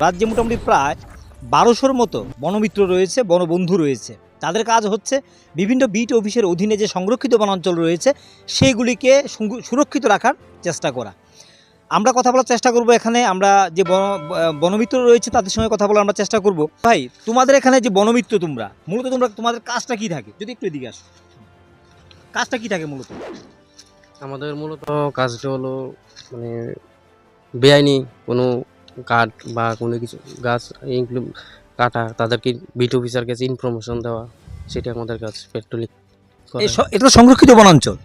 রাজ্যে মোটামুটি প্রায় বারোশোর মতো বনমিত্র রয়েছে, বনবন্ধু রয়েছে। তাদের কাজ হচ্ছে বিভিন্ন বিট অফিসের অধীনে যে সংরক্ষিত বনাঞ্চল রয়েছে, সেইগুলিকে সুরক্ষিত রাখার চেষ্টা করা। আমরা কথা বলার চেষ্টা করব এখানে, আমরা যে বন- বনমিত্র রয়েছে তাদের সঙ্গে কথা বলার আমরা চেষ্টা করব। ভাই, তোমাদের এখানে যে বনমিত্র তোমরা, মূলত তোমরা, তোমাদের কাজটা কি থাকে? যদি একটু এদিকে আসো। কাজটা কি থাকে মূলত? আমাদের মূলত কাজটা হলো মানে বেআইনি কোনো কাঠ বা কোনো কিছু গাছ ইনক্লুড কাটা তাদেরকে বিট অফিসার কাছে ইনফরমেশন দেওয়া সেটা আমাদের কাজ পেট্রোলিং এটা তো সংরক্ষিত বনাঞ্চল।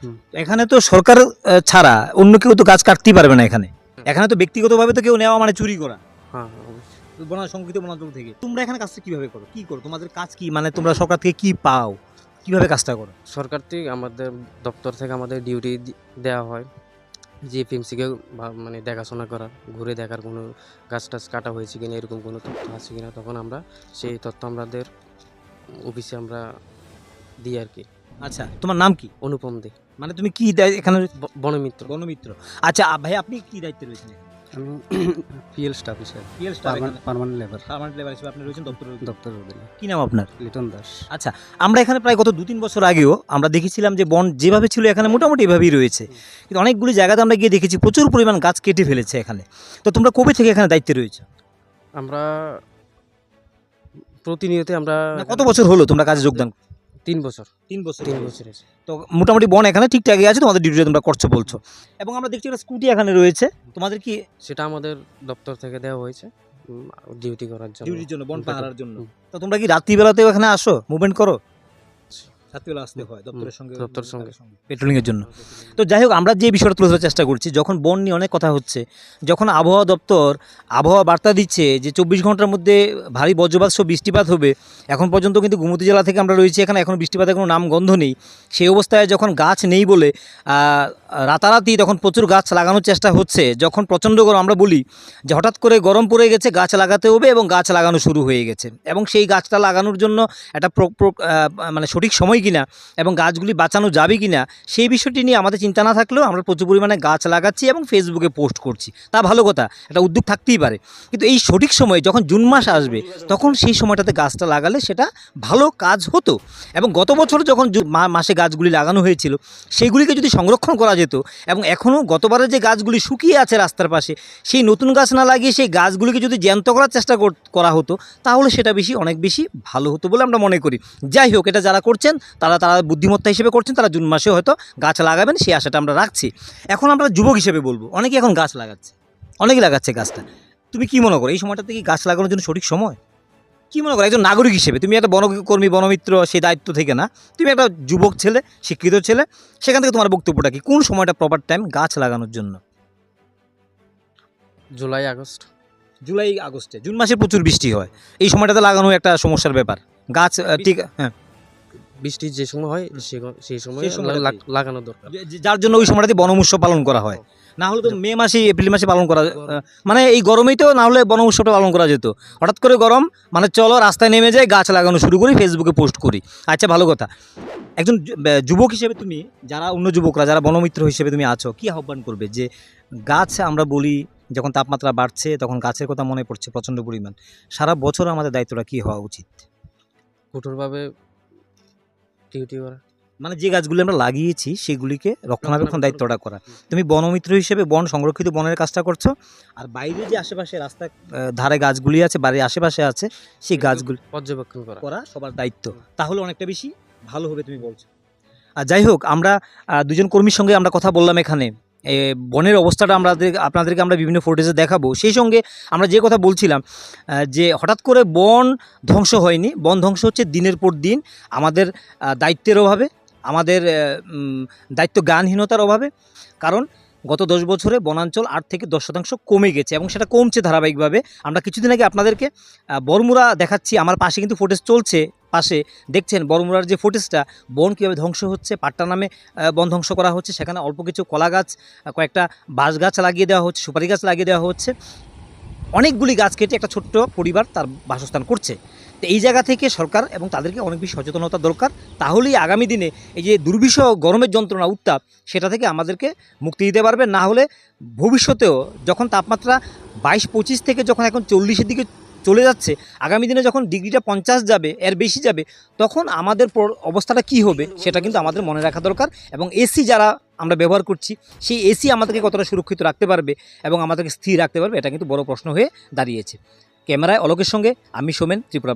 এখানে তো সরকার ছাড়া অন্য কেউ তো গাছ কাটতেই পারবে না এখানে। এখানে তো ব্যক্তিগতভাবে তো কেউ নেওয়া মানে চুরি করা। হ্যাঁ বনা সংরক্ষিত বনাঞ্চল থেকে। তোমরা এখানে কাজটা কীভাবে করো? কি করো? তোমাদের কাজ কি? মানে তোমরা সরকার থেকে কি পাও? কীভাবে কাজটা করো? সরকার থেকে আমাদের দপ্তর থেকে আমাদের ডিউটি দেওয়া হয়। যে এফএমসিকে মানে দেখাশোনা করা ঘুরে দেখার কোনো গাছ টাছ কাটা হয়েছে কিনা এরকম কোনো তথ্য আছে কিনা তখন আমরা সেই তথ্য আমাদের অফিসে আমরা দিই আর কি। আচ্ছা তোমার নাম কি? অনুপম দে। মানে তুমি কি দায়- এখানে বনমিত্র। বনমিত্র। আচ্ছা ভাই আপনি কি দায়িত্বে রয়েছেন? আমি পিএল স্টাফ হিসেবে। PL staff permanent labour permanent labour হিসেবে আপনি রয়েছেন দপ্তরের অধীনে। দপ্তর কি নাম আপনার? লিটন দাস। আচ্ছা আমরা এখানে প্রায় গত দু তিন বছর আগেও আমরা দেখেছিলাম যে বন যেভাবে ছিল এখানে মোটামুটি এভাবেই রয়েছে। কিন্তু অনেকগুলি জায়গাতে আমরা গিয়ে দেখেছি প্রচুর পরিমাণ গাছ কেটে ফেলেছে এখানে। তো তোমরা কবে থেকে এখানে দায়িত্বে রয়েছে? আমরা প্রতিনিয়ত আমরা কত বছর হলো তোমরা কাজে যোগদান তিন বছর। তিন বছর তিন বছর হয়েছে। তো মোটামুটি বন এখানে ঠিকঠাকই আছে তোমাদের ডিউটি তোমরা করছ বলছো। এবং আমরা দেখছি একটা স্কুটি এখানে রয়েছে। তোমাদের কি সেটা আমাদের দপ্তর থেকে দেওয়া হয়েছে ডিউটি করার জন্য। ডিউটির জন্য বন পাহার পাহারার জন্য। তো তোমরা কি রাত্রিবেলাতেও এখানে আসো? মুভমেন্ট করো? রাত্রিবেলা আসতে হয় দপ্তরের সঙ্গে দপ্তরের সঙ্গে। পেট্রোলিং জন্য। তো যাই হোক আমরা যে বিষয়টা তুলে ধরার চেষ্টা করছি যখন বন নিয়ে অনেক কথা হচ্ছে যখন আবহাওয়া দপ্তর আবহাওয়া বার্তা দিচ্ছে যে চব্বিশ ঘণ্টার মধ্যে ভারী বজ্রপাত সহ বৃষ্টিপাত হবে এখন পর্যন্ত কিন্তু গুমতি জেলা থেকে আমরা রয়েছি এখানে এখন বৃষ্টিপাতের কোনো নাম গন্ধ নেই। সেই অবস্থায় যখন গাছ নেই বলে রাতারাতি তখন প্রচুর গাছ লাগানোর চেষ্টা হচ্ছে যখন প্রচণ্ড গরম আমরা বলি যে হঠাৎ করে গরম পড়ে গেছে গাছ লাগাতে হবে এবং গাছ লাগানো শুরু হয়ে গেছে। এবং সেই গাছটা লাগানোর জন্য একটা মানে সঠিক সময় কিনা এবং গাছগুলি বাঁচানো যাবে কিনা সেই বিষয়টি নিয়ে আমাদের চিন্তা না থাকলেও আমরা প্রচুর পরিমাণে গাছ লাগাচ্ছি এবং ফেসবুকে পোস্ট করছি। তা ভালো কথা একটা উদ্যোগ থাকতেই পারে। কিন্তু এই সঠিক সময়ে যখন জুন মাস আসবে, তখন সেই সময়টাতে গাছটা লাগালে সেটা ভালো কাজ হতো। এবং গত বছর যখন মাসে গাছগুলি লাগানো হয়েছিল, সেগুলিকে যদি সংরক্ষণ করা যেত এবং এখনও গতবারে যে গাছগুলি শুকিয়ে আছে রাস্তার পাশে, সেই নতুন গাছ না লাগিয়ে সেই গাছগুলিকে যদি জ্যান্ত করার চেষ্টা করা হতো, তাহলে সেটা বেশি, অনেক বেশি ভালো হতো বলে আমরা মনে করি। যাই হোক, এটা যারা করছেন তারা তারা বুদ্ধিমত্তা হিসেবে করছেন তারা জুন মাসে হয়তো গাছ লাগাবেন সেই আশাটা আমরা রাখছি। এখন আমরা যুবক হিসেবে বলব অনেকে এখন গাছ লাগাচ্ছে অনেকে লাগাচ্ছে গাছটা। তুমি কি মনে করো এই সময়টাতে কি গাছ লাগানোর জন্য সঠিক সময়? কি মনে করো একজন নাগরিক হিসেবে তুমি একটা বনকর্মী বনমিত্র সেই দায়িত্ব থেকে না তুমি একটা যুবক ছেলে শিক্ষিত ছেলে সেখান থেকে তোমার বক্তব্যটা কি? কোন সময়টা প্রপার টাইম গাছ লাগানোর জন্য? July August. জুলাই আগস্টে জুন মাসে প্রচুর বৃষ্টি হয়। এই সময়টাতে লাগানো একটা সমস্যার ব্যাপার। গাছ ঠিক হ্যাঁ। বৃষ্টির যে সময় হয় সে- সেই সময় লাগ- লাগানো দরকার। যার জন্য ওই সময়টাতে বন উৎসব পালন করা হয়। না হলে তো মে মাসে এপ্রিল মাসে পালন করা মানে এই গরমেই তো না হলে বন উৎসবটা পালন করা যেত। হঠাৎ করে গরম মানে চলো রাস্তায় নেমে যাই গাছ লাগানো শুরু করি ফেসবুকে পোস্ট করি। আচ্ছা ভালো কথা। একজন যুবক হিসেবে তুমি যারা অন্য যুবকরা যারা বনমিত্র হিসেবে তুমি আছো কি আহ্বান করবে? যে গাছ আমরা বলি যখন তাপমাত্রা বাড়ছে তখন গাছের কথা মনে পড়ছে প্রচণ্ড পরিমাণ। সারা বছর আমাদের দায়িত্বটা কি হওয়া উচিত? কঠোরভাবে ডিউটি করা মানে যে গাছগুলি আমরা লাগিয়েছি সেগুলিকে রক্ষণাবেক্ষণ দায়িত্বটা করা। তুমি বনমিত্র হিসেবে বন সংরক্ষিত বনের কাজটা করছ। আর বাইরে যে আশেপাশে রাস্তা ধারে গাছগুলি আছে বাড়ির আশেপাশে আছে সেই গাছগুলি পর্যবেক্ষণ করা। সবার দায়িত্ব। তাহলে অনেকটা বেশি ভালো হবে তুমি বলছো। আর যাই হোক আমরা দুজন কর্মীর সঙ্গে আমরা কথা বললাম এখানে। বনের অবস্থাটা আমাদের আপনাদেরকে আমরা বিভিন্ন ফুটেজে দেখাবো। সেই সঙ্গে আমরা যে কথা বলছিলাম যে হঠাৎ করে বন ধ্বংস হয়নি বন ধ্বংস হচ্ছে দিনের পর দিন আমাদের দায়িত্বের অভাবে আমাদের দায়িত্ব জ্ঞানহীনতার অভাবে কারণ গত দশ বছরে বনাঞ্চল আট থেকে দশ শতাংশ কমে গেছে এবং সেটা কমছে ধারাবাহিকভাবে। আমরা কিছুদিন আগে আপনাদেরকে আহ, বরমুড়া দেখাচ্ছি আমার পাশে কিন্তু ফুটেজ চলছে। পাশে দেখছেন বরমুড়ার যে ফুটেজটা, বন কীভাবে ধ্বংস হচ্ছে, পাট্টা নামে বন ধ্বংস করা হচ্ছে, সেখানে অল্প কিছু কলা গাছ কয়েকটা বাঁশ গাছ লাগিয়ে দেওয়া হচ্ছে, সুপারি গাছ লাগিয়ে দেওয়া হচ্ছে। অনেকগুলি গাছ কেটে একটা ছোট্ট পরিবার তার বাসস্থান করছে। তো এই জায়গা থেকে সরকার এবং তাদেরকে অনেক বেশি সচেতনতা দরকার। তাহলেই আগামী দিনে এই যে দুর্বিষহ গরমের যন্ত্রণা, উত্তাপ, সেটা থেকে আমাদেরকে মুক্তি দিতে পারবে। না হলে ভবিষ্যতেও যখন তাপমাত্রা বাইশ পঁচিশ থেকে যখন এখন চল্লিশের দিকে চলে যাচ্ছে, আগামী দিনে যখন ডিগ্রিটা পঞ্চাশ যাবে, এর বেশি যাবে, তখন আমাদের অবস্থাটা কি হবে সেটা কিন্তু আমাদের মনে রাখা দরকার এবং এসি যারা আমরা ব্যবহার করছি, সেই এসি আমাদেরকে কতটা সুরক্ষিত রাখতে পারবে এবং আমাদেরকে স্থির রাখতে পারবে, এটা কিন্তু বড় প্রশ্ন হয়ে দাঁড়িয়েছে। ক্যামেরায় অলোকের সঙ্গে, আমি সোমেন, ত্রিপুরা